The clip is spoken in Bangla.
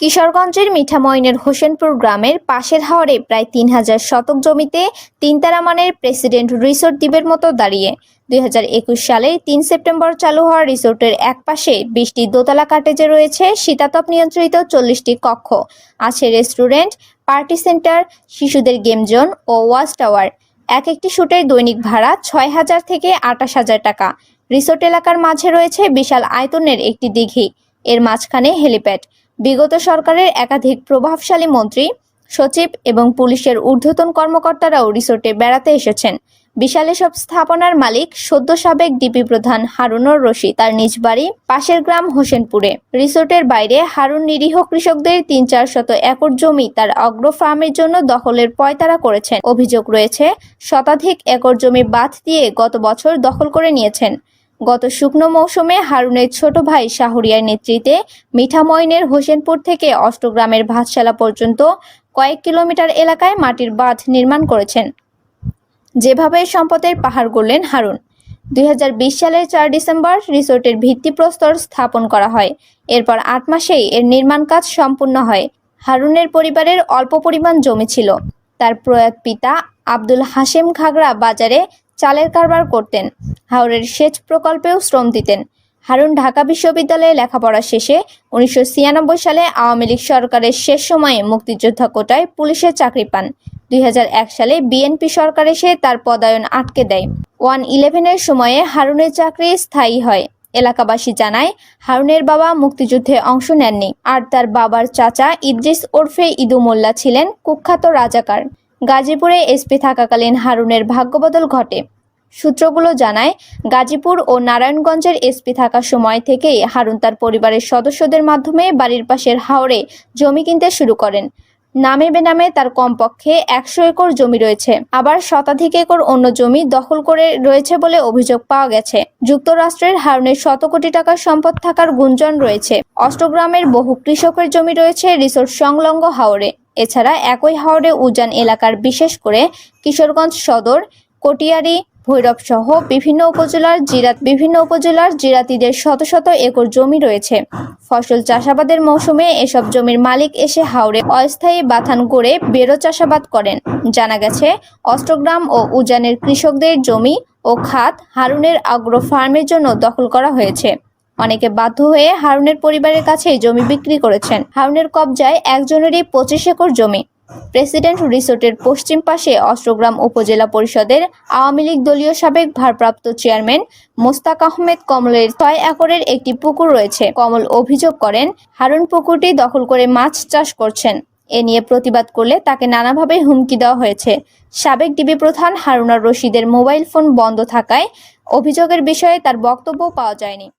কিশোরগঞ্জের মিঠামইনের হোসেনপুর গ্রামের পাশের হাওরে প্রায় তিন হাজার শতক জমিতে তিনতারা মানের প্রেসিডেন্ট রিসোর্ট দ্বীপের মতো দাঁড়িয়ে। দুই হাজার একুশ সালের তিন সেপ্টেম্বর চালু হওয়া রিসোর্টের এক পাশে বিশটি দোতলা কাটেজে রয়েছে শীতাতপ নিয়ন্ত্রিত চল্লিশটি কক্ষ। আছে রেস্টুরেন্ট, পার্টি সেন্টার, শিশুদের গেম জোন ও ওয়াচ টাওয়ার। এক একটি শুটের দৈনিক ভাড়া ছয় হাজার থেকে আটাশ হাজার টাকা। রিসোর্ট এলাকার মাঝে রয়েছে বিশাল আয়তনের একটি দিঘি। এর মাঝখানে হেলিপ্যাড। বিগত সরকারের একাধিক প্রভাবশালী মন্ত্রী, সচিব এবং পুলিশের ঊর্ধ্বতন কর্মকর্তারাও রিসোর্টে বেড়াতে এসেছেন। বিশাল এসব স্থাপনার মালিক সদ্য সাবেক ডিপি প্রধান হারুনর রশি তার নিজ বাড়ি পাশের গ্রাম হোসেনপুরে। রিসোর্টের বাইরে হারুন নিরীহ কৃষকদের তিন চার শত একর জমি তার অগ্র ফার্মের জন্য দখলের পয়তারা করেছেন। অভিযোগ রয়েছে, শতাধিক একর জমি বাদ দিয়ে গত বছর দখল করে নিয়েছেন। গত শুকনো মৌসুমে হারুনের ছোট ভাই শাহরিয়ার নেতৃত্বে মিঠামইনের হোসেনপুর থেকে অষ্টগ্রামের ভাতশালা পর্যন্ত কয়েক কিলোমিটার এলাকায় মাটির বাঁধ নির্মাণ করেছেন। যেভাবে সম্পদের পাহাড় গড়লেন হারুন। দুই হাজার বিশ সালের চার ডিসেম্বর রিসোর্টের ভিত্তিপ্রস্তর স্থাপন করা হয়। এরপর আট মাসেই এর নির্মাণ কাজ সম্পূর্ণ হয়। হারুনের পরিবারের অল্প পরিমাণ জমি ছিল। তার প্রয়াত পিতা আব্দুল হাশেম খাগড়া বাজারে চালের কারবার করতেন। হাওরের সেচ প্রকল্পেও শ্রম দিতেন। হারুন ঢাকা বিশ্ববিদ্যালয়ে লেখাপড়া শেষে উনিশশো ছিয়ানব্বই সালে আওয়ামী লীগ সরকারের শেষ সময়ে মুক্তিযোদ্ধা কোটায় পুলিশের চাকরি পান। দুই হাজার এক সালে বিএনপি সরকার এসে তার পদায়ন আটকে দেয়। ওয়ান ইলেভেনের সময়ে হারুনের চাকরি স্থায়ী হয়। এলাকাবাসী জানায়, হারুনের বাবা মুক্তিযুদ্ধে অংশ নেননি, আর তার বাবার চাচা ইদ্রিস ওরফে ইদু মোল্লা ছিলেন কুখ্যাত রাজাকার। গাজীপুরে এসপি থাকাকালীন হারুনের ভাগ্যবদল ঘটে। সূত্রগুলো জানায়, গাজীপুর ও নারায়ণগঞ্জের এসপি থাকার সময় থেকেই হারুন তার পরিবারের সদস্যদের মাধ্যমে বাড়ির পাশের হাওড়ে জমি কিনতে শুরু করেন। নামে বেনামে তার কমপক্ষে একশো একর জমি রয়েছে। আবার শতাধিক একর অন্য জমি দখল করে রয়েছে বলে অভিযোগ পাওয়া গেছে। যুক্তরাষ্ট্রের হারুনের শত কোটি টাকার সম্পদ থাকার গুঞ্জন রয়েছে। অষ্টগ্রামের বহু কৃষকের জমি রয়েছে রিসোর্ট সংলগ্ন হাওড়ে এছাড়া একই হাওড়ে উজান এলাকার বিশেষ করে কিশোরগঞ্জ সদর, কটিয়ারি ভৈরব সহ বিভিন্ন উপজেলার জিরাত বিভিন্ন উপজেলার জিরাতিদের শত শত একর জমি রয়েছে। ফসল চাষাবাদের মৌসুমে এসব জমির মালিক এসে হাওড়ে অস্থায়ী বাথান গড়ে বেরো চাষাবাদ করেন। জানা গেছে অষ্টগ্রাম ও উজানের কৃষকদের জমি ও খাত হারুনের আগ্রো ফার্মের জন্য দখল করা হয়েছে। অনেকে বাধ্য হয়ে হারুনের পরিবারের কাছে জমি বিক্রি করেছেন। হারুনের কবজায় একজনেরই পঁচিশ একর জমি। প্রেসিডেন্ট রিসোর্টের পশ্চিম পাশে অষ্টগ্রাম উপজেলা পরিষদের আওয়ামী লীগ দলীয় সাবেক ভারপ্রাপ্ত চেয়ারম্যান মোস্তাক আহমেদ কমলের ছয় একরের একটি পুকুর রয়েছে। কমল অভিযোগ করেন, হারুন পুকুরটি দখল করে মাছ চাষ করছেন। এ নিয়ে প্রতিবাদ করলে তাকে নানাভাবে হুমকি দেওয়া হয়েছে। সাবেক ডিবি প্রধান হারুনার রশিদের মোবাইল ফোন বন্ধ থাকায় অভিযোগের বিষয়ে তার বক্তব্য পাওয়া যায়নি।